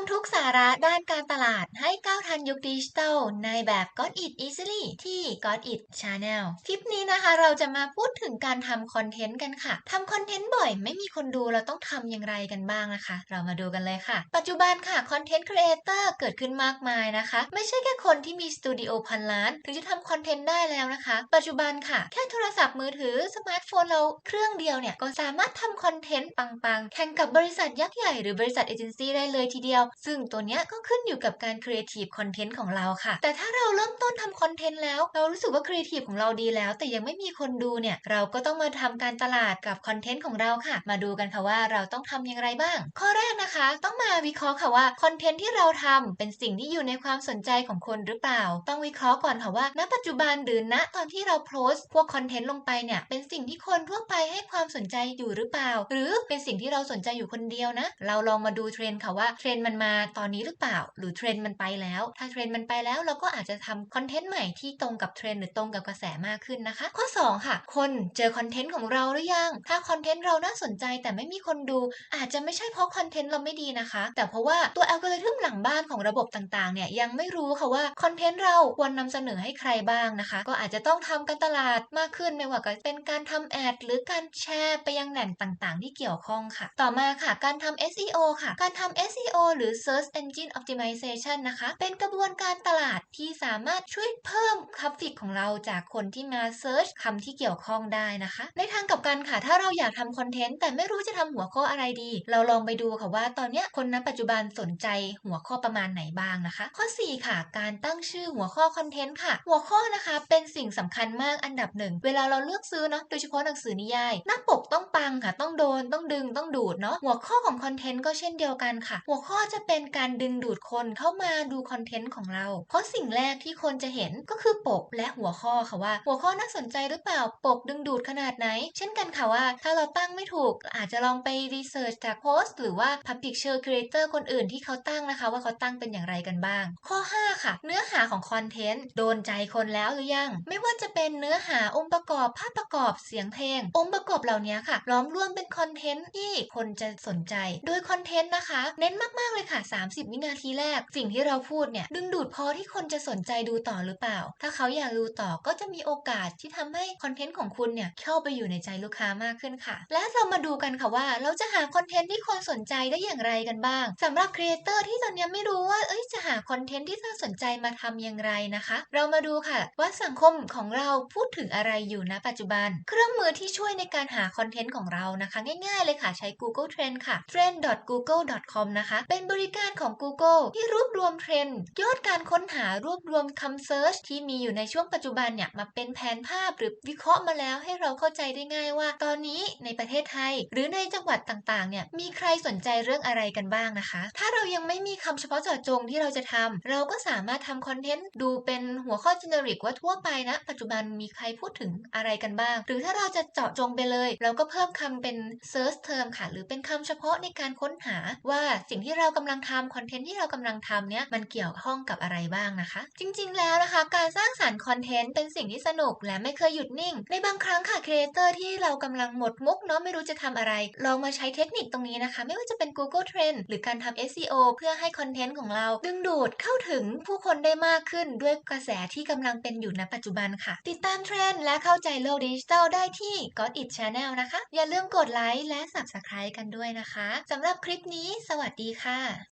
มทุกสาระด้านการตลาดให้ก้าวทันยุคดิจิทัลในแบบ Got It Easily ที่ Got It Channel คลิปนี้นะคะเราจะมาพูดถึงการทำคอนเทนต์กันค่ะทำคอนเทนต์บ่อยไม่มีคนดูเราต้องทำอย่างไรกันบ้างนะคะ เรามาดูกันเลยค่ะ ปัจจุบันค่ะคอนเทนต์ครีเอเตอร์เกิดขึ้นมากมายนะคะ ไม่ใช่แค่คนที่มีสตูดิโอพันล้าน ถึงจะทำคอนเทนต์ได้แล้วนะคะ ปัจจุบันค่ะ แค่โทรศัพท์มือถือสมาร์ทโฟนเราเครื่องเดียวเนี่ยก็สามารถทำคอนเทนต์ปังๆ แข่งกับบริษัทยักษ์ใหญ่หรือบริษัทเอเจนซี่ได้เลยทีเดียวซึ่งตัวเนี้ยก็ขึ้นอยู่กับการครีเอทีฟคอนเทนต์ของเราค่ะ แต่ถ้าเราเริ่มต้นทำคอนเทนต์แล้ว เรารู้สึกว่าครีเอทีฟของเราดีแล้ว แต่ยังไม่มีคนดูเนี่ย เราก็ต้องมาทำการตลาดกับคอนเทนต์ของเราค่ะ มาดูกันค่ะว่าเราต้องทำอย่างไรบ้าง ข้อแรกนะคะ ต้องมาวิเคราะห์ค่ะว่าคอนเทนต์ที่เราทำเป็นสิ่งที่อยู่ในความสนใจของคนหรือเปล่า ต้องวิเคราะห์ก่อนค่ะว่า ณ ปัจจุบันหรือณตอนที่เราโพสต์พวกคอนเทนต์ลงไปเนี่ยเป็นสิ่งที่คนทั่วไปให้ความสนใจอยู่หรือเปล่า หรือเป็นสิ่งที่เราสนใจอยู่คนเดียวนะ เราลองมาดูเทรนด์ค่ะว่าเทรนด์มันมาตอนนี้หรือเปล่า หรือเทรนด์มันไปแล้ว ถ้าเทรนด์มันไปแล้วเราก็อาจจะทำคอนเทนต์ใหม่ที่ตรงกับเทรนด์หรือตรงกับกระแสมากขึ้นนะคะ ข้อ 2 ค่ะ คนเจอคอนเทนต์ของเราหรือยัง ถ้าคอนเทนต์เราน่าสนใจแต่ไม่มีคนดู อาจจะไม่ใช่เพราะคอนเทนต์เราไม่ดีนะคะ แต่เพราะว่าตัวอัลกอริทึมหลังบ้านของระบบต่างๆเนี่ยยังไม่รู้ค่ะว่าคอนเทนต์เราควรนำเสนอให้ใครบ้างนะคะ ก็อาจจะต้องทำการตลาดมากขึ้นไม่ว่าจะเป็นการทำแอดหรือการแชร์ไปยังแหล่งต่างๆ ที่เกี่ยวข้องค่ะ ต่อมาค่ะ การทำ SEO ค่ะ การทำ SEO หรือ Search Engine Optimization นะคะ เป็นกระบวนการตลาดที่สามารถช่วยเพิ่มทราฟฟิกของเราจากคนที่มา Search คำที่เกี่ยวข้องได้นะคะ ในทางกลับกันค่ะ ถ้าเราอยากทำคอนเทนต์แต่ไม่รู้จะทำหัวข้ออะไรดี เราลองไปดูค่ะว่าตอนนี้คนณปัจจุบันสนใจหัวข้อประมาณไหนบ้างนะคะ ข้อ 4 ค่ะ การตั้งชื่อหัวข้อคอนเทนต์ค่ะ หัวข้อนะคะเป็นสิ่งสำคัญมากอันดับหนึ่ง เวลาเราเลือกซื้อเนาะโดยเฉพาะหนังสือนิยาย หน้าปกต้องปังค่ะ ต้องโดนต้องดึงต้องดูดเนาะหัวข้อของคอนเทนต์ก็เช่นเดียวกันค่ะ หัวข้อจะเป็นการดึงดูดคนเข้ามาดูคอนเทนต์ของเรา เพราะสิ่งแรกที่คนจะเห็นก็คือปกและหัวข้อค่ะว่า หัวข้อน่าสนใจหรือเปล่าปกดึงดูดขนาดไหน เช่นกันค่ะว่า ถ้าเราตั้งไม่ถูกอาจจะลองไปรีเสิร์ชจากโพสต์หรือว่า Publisher Creator คนอื่นที่เขาตั้งนะคะ ว่าเขาตั้งเป็นอย่างไรกันบ้าง ข้อ 5 ค่ะ เนื้อหาของคอนเทนต์โดนใจคนแล้วหรือยัง ไม่ว่าจะเป็นเนื้อหาองค์ประกอบภาพประกอบเสียงเพลง องค์ประกอบเหล่านี้ค่ะล้อมรวมเป็นคอนเทนต์ที่คนจะสนใจ โดยคอนเทนต์นะคะ เน้นมากๆเลยค่ะ 30 วินาทีแรก สิ่งที่เราพูดเนี่ย ดึงดูดพอที่คนจะสนใจดูต่อหรือเปล่า ถ้าเขาอยากดูต่อก็จะมีโอกาสที่ทำให้คอนเทนต์ของคุณเนี่ยเข้าไปอยู่ในใจลูกค้ามากขึ้นค่ะ และเรามาดูกันค่ะว่า เราจะหาคอนเทนต์ที่คนสนใจได้อย่างไรกันบ้างสำหรับครีเอเตอร์ที่ตอนนี้ไม่รู้ว่าเอ้ยจะหาคอนเทนต์ที่น่าสนใจมาทำอย่างไรนะคะ เรามาดูค่ะ ว่าสังคมของเราพูดถึงอะไรอยู่ณปัจจุบัน เครื่องมือที่ช่วยในการหาคอนเทนต์ของเรานะคะ ง่ายๆเลยค่ะใช้ Google Trend ค่ะ trend.google.com นะคะเป็นบริริการของ Google ที่รวบรวมเทรนด์ยอดการค้นหารวบรวมคำเซิร์ชที่มีอยู่ในช่วงปัจจุบันเนี่ยมาเป็นแผนภาพหรือวิเคราะห์มาแล้วให้เราเข้าใจได้ง่ายว่า ตอนนี้ในประเทศไทย หรือในจังหวัดต่างๆเนี่ยมีใครสนใจเรื่องอะไรกันบ้างนะคะ ถ้าเรายังไม่มีคำเฉพาะเจาะจงที่เราจะทำเราก็สามารถทำคอนเทนต์ดูเป็นหัวข้อ generic ว่าทั่วไปนะ ปัจจุบันมีใครพูดถึงอะไรกันบ้าง หรือถ้าเราจะเจาะจงไปเลย เราก็เพิ่มคำเป็น search term ค่ะ หรือเป็นคำเฉพาะในการค้นหาว่าสิ่งที่เรากำลังทำคอนเทนต์ที่เรากำลังทำเนี่ยมันเกี่ยวข้องกับอะไรบ้างนะคะ จริง ๆ แล้วนะคะ การสร้างสารรค์คอนเทนต์เป็นสิ่งที่สนุกและไม่เคยหยุดนิ่ง ในบางครั้งค่ะครีเอเตอร์ที่เรากำลังหมดมุกเนาะไม่รู้จะทำอะไร ลองมาใช้เทคนิคตรงนี้นะคะ ไม่ว่าจะเป็น Google Trend หรือการทำ SEO เพื่อให้คอนเทนต์ของเรา ดึงดูดเข้าถึงผู้คนได้มากขึ้นด้วยกระแสที่กำลังเป็นอยู่ณปัจจุบันค่ะ ติดตามเทรนด์และเข้าใจโลกดิจิทัลได้ที่ Got It Channel นะคะ อย่าลืมกดไลค์และ Subscribe กันด้วยนะคะสำหรับคลิปนี้ สวัสดีค่ะ